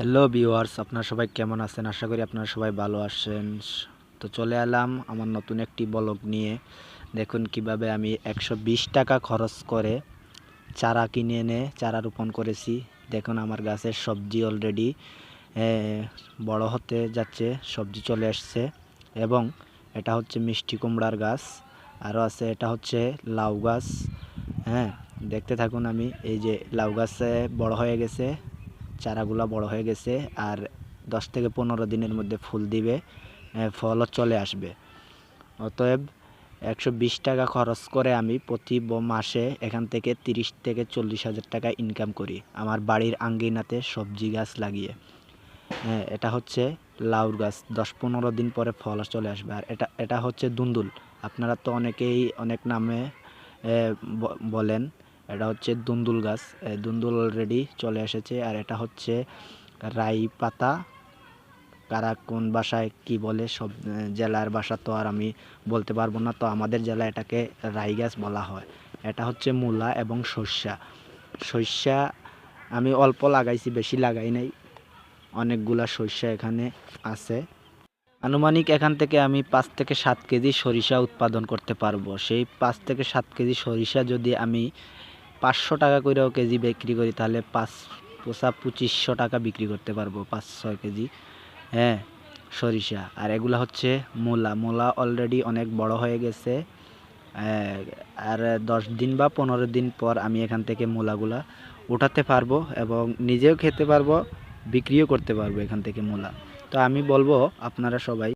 Hello viewers আপনারা সবাই কেমন আছেন? আশা করি আপনারা সবাই ভালো আছেন। তো চলে এলাম আমার নতুন একটি ব্লগ নিয়ে। দেখুন কীভাবে আমি একশো বিশ টাকা খরচ করে চারা কিনে এনে চারা রোপণ করেছি। দেখুন আমার গাছের সবজি অলরেডি বড় হতে যাচ্ছে, সবজি চলে আসছে। এবং এটা হচ্ছে মিষ্টি কুমড়ার গাছ, আরও আছে এটা হচ্ছে লাউ গাছ। হ্যাঁ দেখতে থাকুন আমি, এই যে লাউ গাছে বড় হয়ে গেছে। চারাগুলো বড় হয়ে গেছে আর দশ থেকে পনেরো দিনের মধ্যে ফুল দিবে ফলও চলে আসবে। অতএব একশো বিশ টাকা খরচ করে আমি প্রতি মাসে এখান থেকে তিরিশ থেকে চল্লিশ হাজার টাকা ইনকাম করি আমার বাড়ির আঙ্গিনাতে সবজি গাছ লাগিয়ে। হ্যাঁ, এটা হচ্ছে লাউর গাছ দশ পনেরো দিন পরে ফল চলে আসবে। আর এটা এটা হচ্ছে দুন্দুল। আপনারা তো অনেকেই অনেক নামে বলেন এটা হচ্ছে দুন্দুল গাছ। দুন্দুল অলরেডি চলে এসেছে। আর এটা হচ্ছে রাই পাতা কারা কোন ভাষায় কি বলে, সব জেলার ভাষা তো আর আমি বলতে পারব না। তো আমাদের জেলায় এটাকে রাই গাছ বলা হয়। এটা হচ্ছে মূলা এবং সর্ষা। সর্ষা আমি অল্প লাগাইছি, বেশি লাগাই নাই। অনেকগুলা সর্ষা এখানে আছে। আনুমানিক এখান থেকে আমি পাঁচ থেকে সাত কেজি সরিষা উৎপাদন করতে পারব। সেই পাঁচ থেকে সাত কেজি সরিষা যদি আমি পাঁচশো টাকা করেও কেজি বিক্রি করি, তাহলে পাঁচ পোসা পঁচিশশো টাকা বিক্রি করতে পারব, পাঁচ ছয় কেজি। হ্যাঁ সরিষা। আর এগুলা হচ্ছে মূলা। মূলা অলরেডি অনেক বড় হয়ে গেছে। আর দশ দিন বা পনেরো দিন পর আমি এখান থেকে মূলাগুলা উঠাতে পারব এবং নিজেও খেতে পারব, বিক্রিও করতে পারব এখান থেকে মূলা। তো আমি বলব আপনারা সবাই